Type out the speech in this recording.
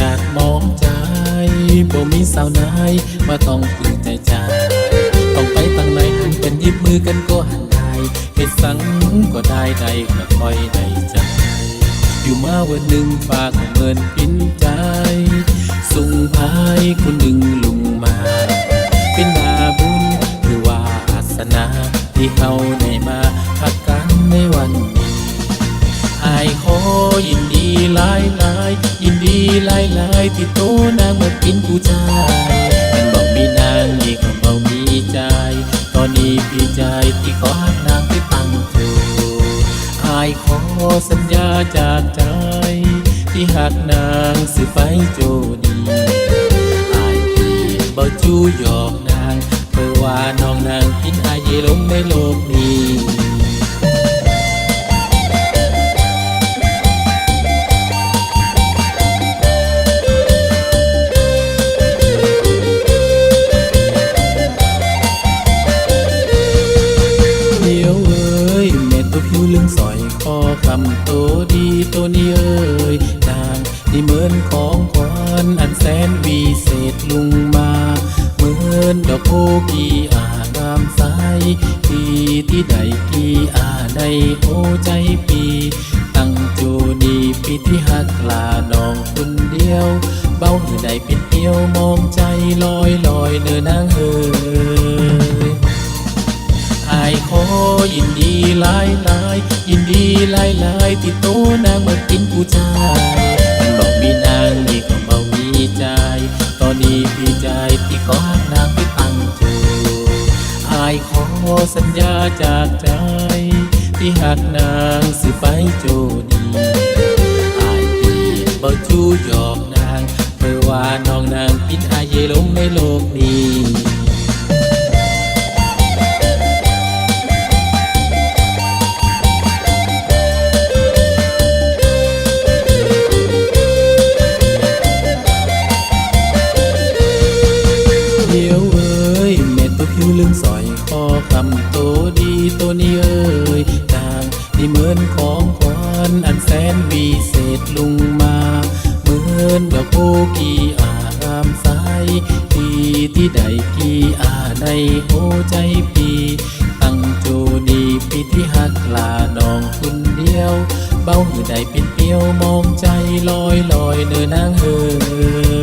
จากมองใจบ่มีสาวนายมาต้องตื่นใจใจต้องไปตั้งไหนหันกันยิบมือกันก็หันได้เห็สังก็ได้ใดก็ค่อยได้ใจ อยู่มาวันหนึ่งฝากเงินปินใจ สุ่งพายคนหนึ่งลุงมา เป็นบาบุญหรือว่าอาสนาที่เขาได้มาายขอยินดีหลายหลายยินดีหลายหลายที่โตนางมาเป็นผู้ชายมันบอกมีนางนี่ก็บอกมีใจตอนนี้พี่ใจที่ขอหักนางไปตั้งเธออายขอสัญญาจากใจ ที่หักนางสิไปโจดีอายพี่บ่จูหยอกนางเพื่อว่าน้องนางกินอายยลงในโลกนี้ คอคำโตดีตัวนี้เอ้ยนางที่เหมือนของขวัญอันแสนวิเศษลุงมาเหมือนดอกโพกีอางามใสปีที่ใดกีอาในโอใจปี ตั้งโจดีปีที่หักลาน้องคนเดียว เบ้าหือใดปิดเดียวมองใจลอยลอยเนื้อนางเอ้ย ยินดีหลายหลายยินดีหลายหลายที่โตนางมากินผู้ชายมันบอกมีนางนี่ก็บ่มีใจ ตอนนี้พี่ใจที่ขอหักนางไปตั้งเจออายขอสัญญาจากใจ ที่หักนางสิไปโจดีอายพี่บ่จูหยอกนางเพื่อว่าน้องนางกินอายเยลงในโลกนี้ ลืมสอยคอคำโตดีตัวนี้เอ้ยนางที่เหมือนของขวัญอันแสนวิเศษลุงมา เหมือนดอกโพกีอารามใสปีที่ใดกีอาในโอใจปีตั้งโจดีปีที่หักลาน้องคนเดียว เบ้าหือใดเป็นเปียวมองใจลอยลอยเนื้อนางเฮอ